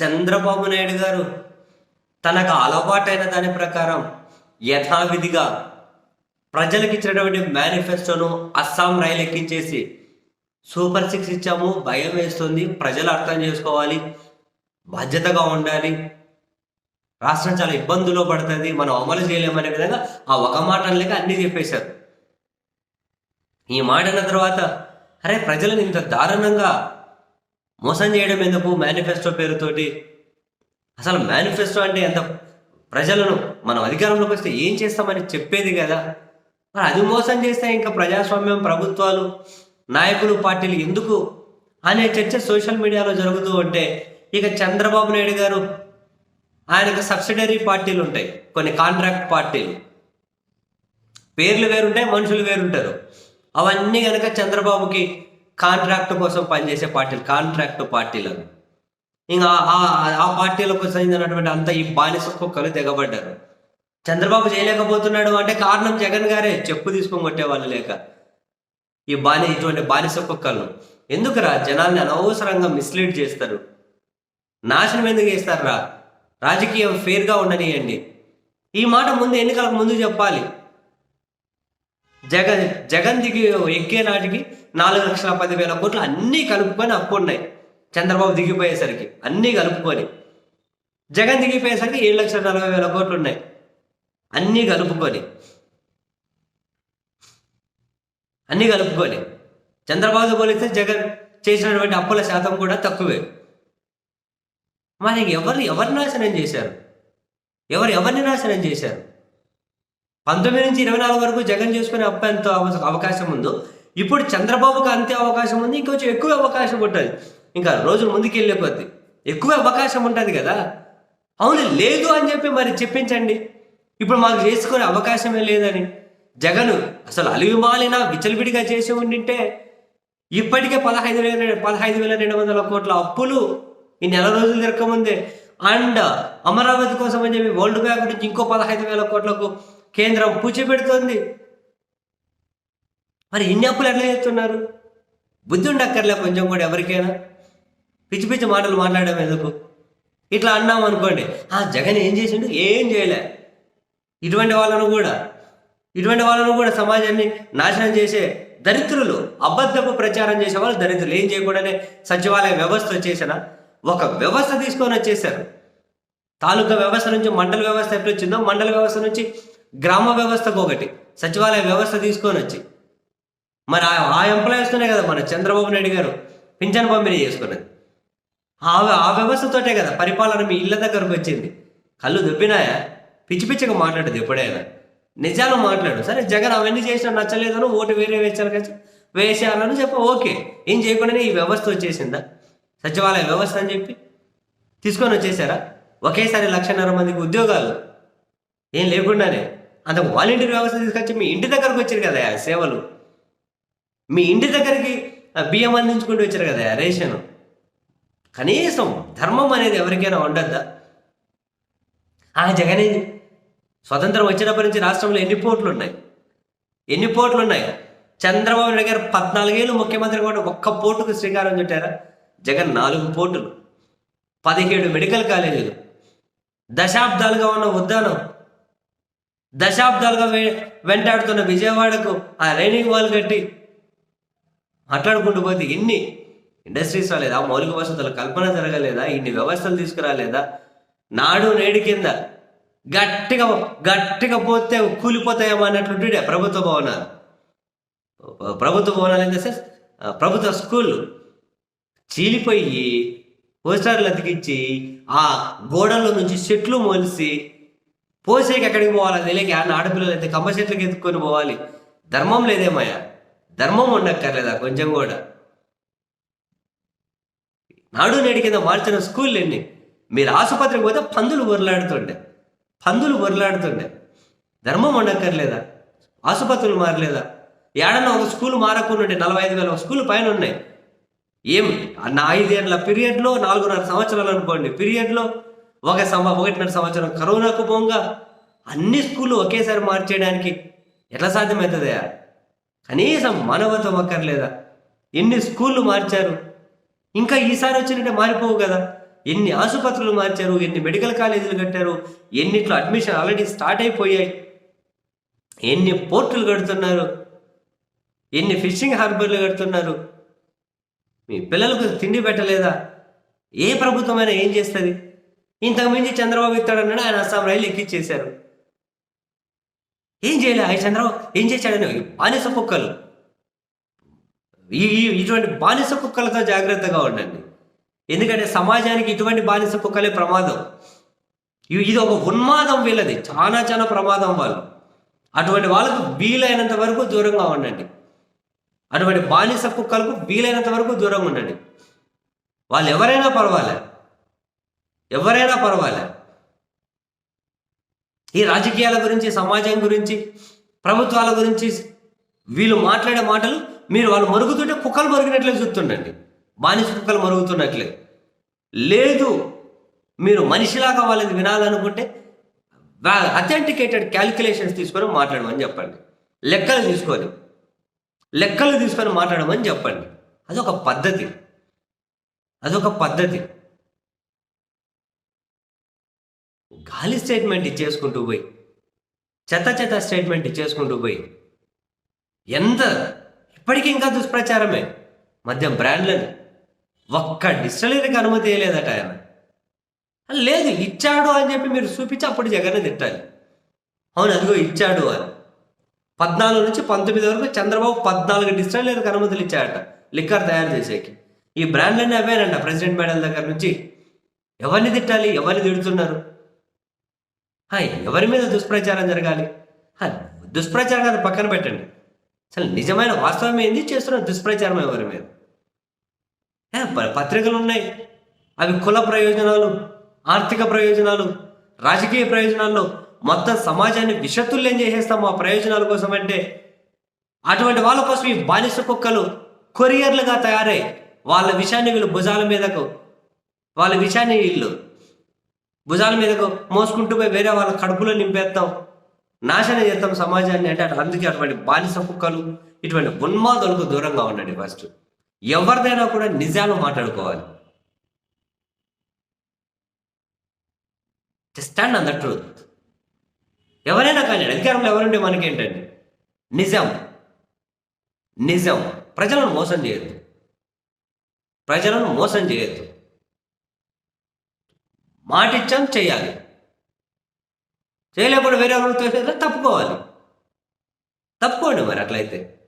చంద్రబాబు నాయుడు గారు తనకు అలవాటైన దాని ప్రకారం యథావిధిగా ప్రజలకు ఇచ్చినటువంటి మేనిఫెస్టోను అస్సాం రైలు ఎక్కించేసి సూపర్ సిక్స్ ఇచ్చాము భయం వేస్తుంది ప్రజలు అర్థం చేసుకోవాలి బాధ్యతగా ఉండాలి. రాష్ట్రం చాలా ఇబ్బందుల్లో పడుతుంది మనం అమలు చేయలేమనే విధంగా ఆ ఒక మాట లేక అన్నీ చెప్పేశారు. ఈ మాట అన్న తర్వాత అరే ప్రజలను ఇంత దారుణంగా మోసం చేయడం ఎందుకు? మేనిఫెస్టో పేరుతోటి. అసలు మేనిఫెస్టో అంటే ఎంత? ప్రజలను మనం అధికారంలోకి వస్తే ఏం చేస్తామని చెప్పేది కదా. మరి అది మోసం చేస్తే ఇంకా ప్రజాస్వామ్యం ప్రభుత్వాలు నాయకులు పార్టీలు ఎందుకు? అనే చర్చ సోషల్ మీడియాలో జరుగుతూ ఉంటే ఇక చంద్రబాబు నాయుడు గారు ఆయనకు సబ్సిడరీ పార్టీలు ఉంటాయి. కొన్ని కాంట్రాక్ట్ పార్టీలు. పేర్లు వేరుంటాయి మనుషులు వేరుంటారు. అవన్నీ కనుక చంద్రబాబుకి కాంట్రాక్ట్ కోసం పనిచేసే పార్టీలు కాంట్రాక్ట్ పార్టీలను. ఇంకా ఆ- పార్టీలకు చెందినటువంటి అంత ఈ బానిస కుక్కలు తెగబడ్డారు. చంద్రబాబు చేయలేకపోతున్నాడు అంటే కారణం జగన్ గారే. చెప్పు తీసుకొని కొట్టేవాళ్ళు లేక. ఈ బాని ఇటువంటి బానిస కుక్కలను. ఎందుకురా జనాల్ని అనవసరంగా మిస్లీడ్ చేస్తారు? నాశనం ఎందుకు చేస్తారా రాజకీయం ఫేర్గా ఉండనియండి. ఈ మాట ముందు ఎన్నికలకు ముందు చెప్పాలి. జగన్ జగన్ దిగి ఎక్కే నాటికి నాలుగు లక్షల పదివేల కోట్లు అన్నీ కలుపుకొని అప్పు ఉన్నాయి. చంద్రబాబు దిగిపోయేసరికి అన్నీ కలుపుకొని. జగన్ దిగిపోయేసరికి ఏడు లక్షల నలభై వేల కోట్లు ఉన్నాయి. అన్నీ కలుపుకొని. అన్నీ కలుపుకొని. చంద్రబాబు పోలిస్తే జగన్ చేసినటువంటి అప్పుల శాతం కూడా తక్కువే. మరి ఎవరు ఎవరు నాశనం చేశారు? ఎవరు ఎవరిని నాశనం చేశారు? పంతొమ్మిది నుంచి ఇరవై నాలుగు వరకు జగన్ చేసుకునే అప్పు ఎంత అవకాశం ఉందో ఇప్పుడు చంద్రబాబుకి అంతే అవకాశం ఉంది ఇంకొంచెం ఎక్కువ అవకాశం ఉంటుంది. ఇంకా రోజులు ముందుకెళ్ళే కొద్ది ఎక్కువ అవకాశం ఉంటుంది కదా. అవును లేదు అని చెప్పి మరి చెప్పించండి. ఇప్పుడు మాకు చేసుకునే అవకాశమే లేదని. జగన్ అసలు అలివిమాలిన విచలవిడిగా చేసి ఉండింటే ఇప్పటికే పదహైదు వేల పదహైదు వేల రెండు వందల కోట్ల అప్పులు ఈ నెల రోజులు తిరగకముందే. అండ్ అమరావతి కోసం అని చెప్పి వరల్డ్ బ్యాంక్ నుంచి ఇంకో పదహైదు వేల కోట్లకు కేంద్రం పూచిపెడుతోంది మరి ఇన్ని అప్పులు ఎట్లా చేస్తున్నారు? బుద్ధి ఉండక్కర్లే కొంచెం కూడా ఎవరికైనా. పిచ్చి పిచ్చి మాటలు మాట్లాడడం ఎందుకు? ఇట్లా అన్నాం అనుకోండి ఆ జగన్ ఏం చేసిండు? ఏం చేయలే. ఇటువంటి వాళ్ళను కూడా ఇటువంటి వాళ్ళను కూడా సమాజాన్ని నాశనం చేసే దరిద్రులు అబద్ధపు ప్రచారం చేసే వాళ్ళు దరిద్రులు. ఏం చేయకూడనే సచివాలయ వ్యవస్థ వచ్చేసిన ఒక వ్యవస్థ తీసుకొని వచ్చేసారు. తాలూకా వ్యవస్థ నుంచి మండల వ్యవస్థ ఎప్పుడు వచ్చిందో మండల వ్యవస్థ నుంచి గ్రామ వ్యవస్థకు ఒకటి సచివాలయ వ్యవస్థ తీసుకొని వచ్చి. మరి ఆ ఎంప్లాయీస్తోనే కదా మన చంద్రబాబు నాయుడు గారు పింఛన్ పంపిణీ చేసుకున్నది. ఆ ఆ వ్యవస్థతోటే కదా పరిపాలన మీ ఇళ్ళ దగ్గరకు వచ్చింది. కళ్ళు దొప్పినాయా పిచ్చి పిచ్చిగా మాట్లాడదు ఎప్పుడైనా. నిజాలు మాట్లాడు. సరే జగన్ అవన్నీ చేసినా నచ్చలేదను ఓటు వేరే వేసారు కదా. వేసేయాలని చెప్ప ఓకే. ఏం చేయకుండానే ఈ వ్యవస్థ వచ్చేసిందా? సచివాలయ వ్యవస్థ అని చెప్పి తీసుకొని వచ్చేసారా? ఒకేసారి లక్షన్నర మందికి ఉద్యోగాలు. ఏం లేకుండానే. అంత వాలంటీర్ వ్యవస్థ తీసుకొచ్చి మీ ఇంటి దగ్గరకు వచ్చారు కదా ఆ సేవలు. మీ ఇంటి దగ్గరికి ఆ బియ్యం అందించుకుంటూ వచ్చారు కదా రేషన్. కనీసం ధర్మం అనేది ఎవరికైనా ఉండద్దా? ఆ జగనే స్వతంత్రం వచ్చినప్పటి నుంచి రాష్ట్రంలో ఎన్ని పోర్ట్లు ఉన్నాయి ఎన్ని పోట్లు ఉన్నాయి చంద్రబాబు నాయుడు గారు పద్నాలుగేళ్ళు ముఖ్యమంత్రి కూడా ఒక్క పోటుకు శ్రీకారం చుట్టారా? జగన్ నాలుగు పోర్టులు. పదిహేడు మెడికల్ కాలేజీలు. దశాబ్దాలుగా ఉన్న ఉద్యానం దశాబ్దాలుగా వెంటాడుతున్న విజయవాడకు ఆ రైనింగ్ వాల్ కట్టి మాట్లాడుకుంటూ పోతే ఇన్ని ఇండస్ట్రీస్ రాలేదా? మౌలిక వసతుల కల్పన జరగలేదా? ఇన్ని వ్యవస్థలు తీసుకురాలేదా? నాడు నేడు కింద గట్టిగా గట్టిగా పోతే కూలిపోతాయేమో అన్నట్లుంటుండే ప్రభుత్వ భవనాలు. ప్రభుత్వ భవనాలు ఏం చేస్తే ప్రభుత్వ స్కూళ్ళు చీలిపోయి పోస్టర్లు అతికించి ఆ గోడల నుంచి చెట్లు మొలిసి పోసేకి ఎక్కడికి పోవాలి? తెలియక ఆ ఆడపిల్లలు అయితే కంప చెట్లకి ఎత్తుకొని పోవాలి. ధర్మం లేదేమయ్యా ధర్మం ఉండక్కర్లేదా కొంచెం కూడా? నాడు నేడు కింద మార్చిన స్కూల్ ఎన్ని? మీరు ఆసుపత్రికి పోతే పందులు బొరలాడుతుండే పందులు బొరలాడుతుండే ధర్మం ఉండక్కర్లేదా? ఆసుపత్రులు మారలేదా? ఏడన్నా ఒక స్కూల్ మారకుండా నలభై ఐదు వేల స్కూల్ పైన ఉన్నాయి ఏం? నా ఐదేళ్ళ పీరియడ్లో నాలుగున్నర సంవత్సరాలు అనుకోండి. పీరియడ్లో ఒక సంవ ఒకటిన్నర సంవత్సరం కరోనాకు పోగా అన్ని స్కూళ్ళు ఒకేసారి మార్చేయడానికి ఎట్లా సాధ్యమవుతుందా కనీసం మానవత్వం అక్కర్లేదా? ఎన్ని స్కూళ్ళు మార్చారు? ఇంకా ఈసారి వచ్చినట్టే మారిపోవు కదా. ఎన్ని ఆసుపత్రులు మార్చారు? ఎన్ని మెడికల్ కాలేజీలు కట్టారు? ఎన్నిట్లో అడ్మిషన్ ఆల్రెడీ స్టార్ట్ అయిపోయాయి. ఎన్ని పోర్టులు కడుతున్నారు? ఎన్ని ఫిషింగ్ హార్బర్లు కడుతున్నారు? మీ పిల్లలకు తిండి పెట్టలేదా? ఏ ప్రభుత్వమైనా ఏం చేస్తుంది? ఇంతకుమించి చంద్రబాబు ఇస్తాడన్నాడు ఆయన అస్సాం రైలు ఎక్కిచ్చేశారు. ఏం చేయలే ఆయన చంద్రబాబు? ఏం చేశాడని? బానిస కుక్కలు. ఈ ఇటువంటి బానిస కుక్కలతో జాగ్రత్తగా ఉండండి. ఎందుకంటే సమాజానికి ఇటువంటి బానిస కుక్కలే ప్రమాదం. ఇది ఒక ఉన్మాదం వీళ్ళది. చాలా చాలా ప్రమాదం వాళ్ళు. అటువంటి వాళ్ళకు వీలైనంత వరకు దూరంగా ఉండండి. అటువంటి బానిస కుక్కలకు వీలైనంత వరకు దూరంగా ఉండండి. వాళ్ళు ఎవరైనా పర్వాలేదు ఎవరైనా పర్వాలే. ఈ రాజకీయాల గురించి సమాజం గురించి ప్రభుత్వాల గురించి వీళ్ళు మాట్లాడే మాటలు మీరు వాళ్ళు మరుగుతుంటే కుక్కలు మరుగునట్లే చూస్తుండండి. బానిస కుక్కలు మరుగుతున్నట్లే. లేదు మీరు మనిషిలాగా వాళ్ళని వినాలనుకుంటే అథెంటికేటెడ్ క్యాలిక్యులేషన్స్ తీసుకొని మాట్లాడమని చెప్పండి. లెక్కలు తీసుకొని లెక్కలు తీసుకొని మాట్లాడమని చెప్పండి. అదొక పద్ధతి. అదొక పద్ధతి. ఖాళీ స్టేట్మెంట్ ఇచ్చేసుకుంటూ పోయి చెత్త చెత్త స్టేట్మెంట్ ఇచ్చేసుకుంటూ పోయి ఎంత ఇప్పటికీ ఇంకా దుష్ప్రచారమే. మద్యం బ్రాండ్లని ఒక్క డిస్టలరీకి అనుమతి వేయలేదట ఆయన. లేదు ఇచ్చాడు అని చెప్పి మీరు చూపించి అప్పుడు జగన్ తిట్టాలి. అవును అదిగో ఇచ్చాడు అని. పద్నాలుగు నుంచి పంతొమ్మిది వరకు చంద్రబాబు పద్నాలుగు డిస్టలరీకి అనుమతులు ఇచ్చాడట లిక్కర్ తయారు చేసేకి. ఈ బ్రాండ్లన్నీ అవేనంట ప్రెసిడెంట్ మేడల్ దగ్గర నుంచి. ఎవరిని తిట్టాలి? ఎవరిని తిడుతున్నారు? ఎవరి మీద దుష్ప్రచారం జరగాలి? హా, దుష్ప్రచారం అది పక్కన పెట్టండి. అసలు నిజమైన వాస్తవం ఏంది? చేస్తున్న దుష్ప్రచారం ఎవరి మీద? పత్రికలు ఉన్నాయి అవి కుల ప్రయోజనాలు ఆర్థిక ప్రయోజనాలు రాజకీయ ప్రయోజనాల్లో మొత్తం సమాజాన్ని విషతుల్యం చేసేస్తాం మా ప్రయోజనాల కోసం అంటే అటువంటి వాళ్ళ కోసం ఈ బానిస కుక్కలు కొరియర్లుగా తయారై వాళ్ళ విషయాన్ని వీళ్ళు భుజాల మీదకు వాళ్ళ విషయాన్ని వీళ్ళు భుజాల మీదకు మోసుకుంటూ పోయి వేరే వాళ్ళ కడుపులో నింపేస్తాం నాశనం చేస్తాం సమాజాన్ని అంటే అందుకే అటువంటి బానిస కుక్కలు ఇటువంటి ఉన్మాదులకు దూరంగా ఉండండి ఫస్ట్. ఎవరిదైనా కూడా నిజాలు మాట్లాడుకోవాలి. స్టాండ్ అన్ ద ట్రూత్ ఎవరైనా కానీ అధికారంలో ఎవరుంటే మనకేంటండి? నిజం. నిజం. ప్రజలను మోసం చేయొద్దు. ప్రజలను మోసం చేయొద్దు. మాటిచ్చాం చేయాలి. చేయలేకుండా వేరే ఎవరు తప్పుకోవాలి. తప్పుకోండి మరి అట్లయితే.